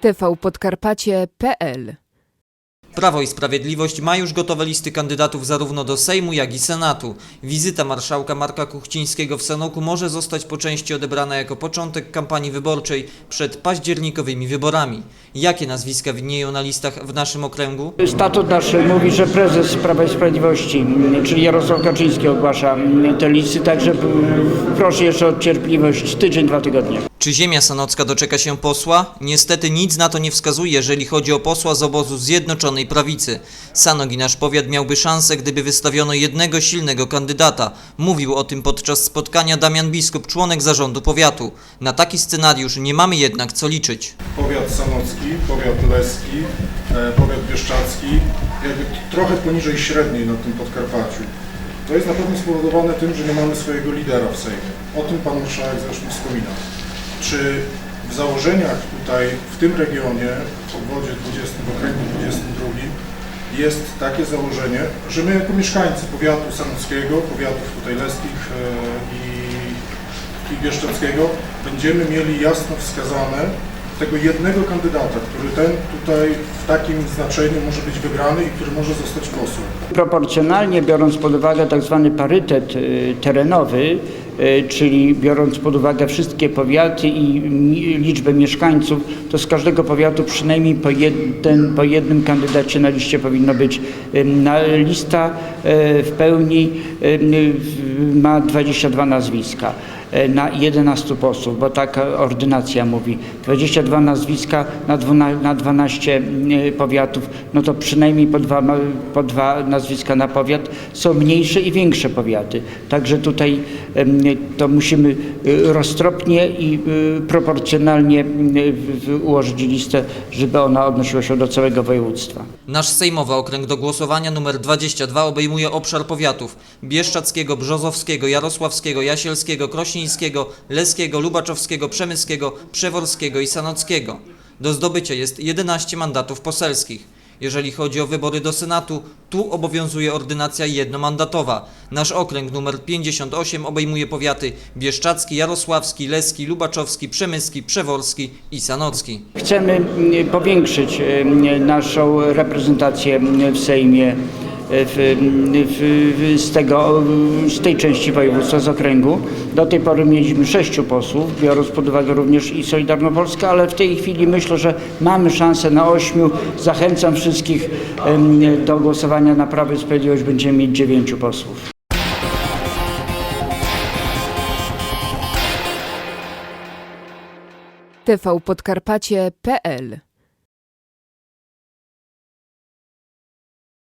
tvpodkarpacie.pl Prawo i Sprawiedliwość ma już gotowe listy kandydatów zarówno do Sejmu, jak i Senatu. Wizyta marszałka Marka Kuchcińskiego w Sanoku może zostać po części odebrana jako początek kampanii wyborczej przed październikowymi wyborami. Jakie nazwiska widnieją na listach w naszym okręgu? Statut nasz mówi, że prezes Prawa i Sprawiedliwości, czyli Jarosław Kaczyński ogłasza te listy, także proszę jeszcze o cierpliwość tydzień, dwa tygodnie. Czy ziemia sanocka doczeka się posła? Niestety nic na to nie wskazuje, jeżeli chodzi o posła z obozu Zjednoczonej Prawicy. Sanok i nasz powiat miałby szansę, gdyby wystawiono jednego silnego kandydata. Mówił o tym podczas spotkania Damian Biskup, członek zarządu powiatu. Na taki scenariusz nie mamy jednak co liczyć. powiat sanocki, powiat leski, e, powiat bieszczacki, jakby trochę poniżej średniej na tym Podkarpaciu. To jest na pewno spowodowane tym, że nie mamy swojego lidera w Sejmie. O tym Pan Marszałek zresztą wspominał. Czy w założeniach tutaj, w tym regionie, w obwodzie 20, w okręgu 22, jest takie założenie, że my jako mieszkańcy powiatu sanockiego, powiatów tutaj leskich e, i i Bieszczadzkiego będziemy mieli jasno wskazane tego jednego kandydata, który ten tutaj w takim znaczeniu może być wybrany i który może zostać posłem. Proporcjonalnie biorąc pod uwagę tak zwany parytet y, terenowy, czyli biorąc pod uwagę wszystkie powiaty i liczbę mieszkańców, to z każdego powiatu przynajmniej po, jeden, po jednym kandydacie na liście powinno być. Na, lista y, w pełni ma 22 nazwiska na 11 posłów, bo taka ordynacja mówi. 22 nazwiska na 12, na 12 y, powiatów, no to przynajmniej po dwa, po dwa nazwiska na powiat. Są mniejsze i większe powiaty. Także tutaj to musimy y, roztropnie i proporcjonalnie ułożyć listę, żeby ona odnosiła się do całego województwa. Nasz sejmowy okręg do głosowania numer 22 obejmuje obszar powiatów Bieszczackiego, Brzozowskiego, Jarosławskiego, Jasielskiego, Leskiego, Lubaczowskiego, Przemyskiego, Przeworskiego i Sanockiego. Do zdobycia jest 11 mandatów poselskich. Jeżeli chodzi o wybory do Senatu, tu obowiązuje ordynacja jednomandatowa. Nasz okręg numer 58 obejmuje powiaty Bieszczacki, Jarosławski, Leski, Lubaczowski, Przemyski, Przeworski i Sanocki. Chcemy mm, powiększyć mm, naszą reprezentację mm, w Sejmie w, w, z, tego, z tej części województwa, z okręgu. Do tej pory mieliśmy sześciu posłów, biorąc pod uwagę również i Solidarną Polskę, ale w tej chwili myślę, że mamy szansę na ośmiu. Zachęcam wszystkich do głosowania na Prawo i Sprawiedliwość. Będziemy mieć dziewięciu posłów. tvpodkarpacie.pl